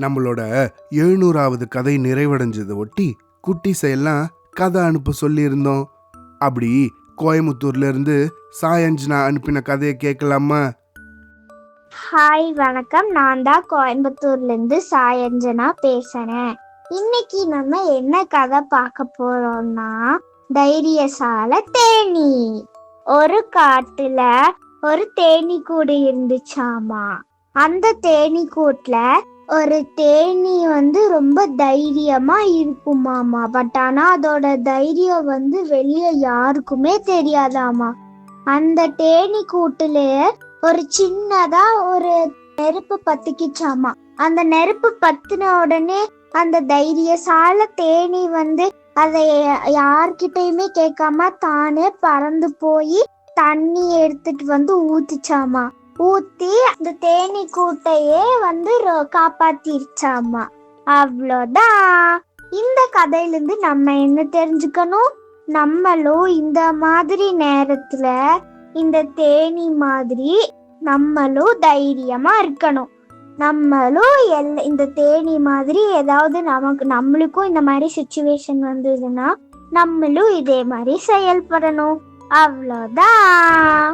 நம்மளோட எழுநூறாவது கதை நிறைவடைஞ்சதை ஒட்டி குட்டிஸை எல்லாம் கதை அனுப்ப சொல்லியிருந்தோம். அப்படி கோயமுத்தூர்ல இருந்து சாயஞ்சனா அனுப்பின கதையை கேட்கலாமா? ஹாய் வணக்கம். நான் தான் கோயம்புத்தூர்ல இருந்து சாயஞ்சனா பேசுறேன். இன்னைக்கு நம்ம என்ன கதை பார்க்க போறோம்னா தைரியசால தேனி. ஒரு காட்டுல ஒரு தேனி கூடு இருந்துச்சாமா? அந்த தேனி கூட்டுல ஒரு தேனி வந்து ரொம்ப தைரியமா இருக்குமாமா. பட் ஆனா அதோட தைரியம் வந்து வெளியே யாருக்குமே தெரியாதாமா. அந்த தேனி கூட்டுலயே ஒரு சின்னதா ஒரு நெருப்பு பத்திக்கிச்சாமா. அந்த நெருப்பு பத்தின உடனே அந்த தைரியசால தேனி வந்து அதை யார்கிட்டயுமே கேட்காம தானே பறந்து போய் தண்ணி எடுத்துட்டு வந்து ஊத்திச்சாமா. ஊத்தி அந்த தேனி கூட்டையே வந்து ரொ- காப்பாத்திருச்சாமா. அவ்வளோதான். இந்த கதையிலிருந்து நம்ம என்ன தெரிஞ்சுக்கணும்? நம்மளும் இந்த மாதிரி நேரத்துல இந்த தேனி மாதிரி நம்மளும் தைரியமா இருக்கணும். நம்மளும் எல் இந்த தேனி மாதிரி ஏதாவது நமக்கு நம்மளுக்கும் இந்த மாதிரி சுச்சுவேஷன் வந்ததுன்னா நம்மளும் இதே மாதிரி செயல்படணும். அவ்வளோதான்.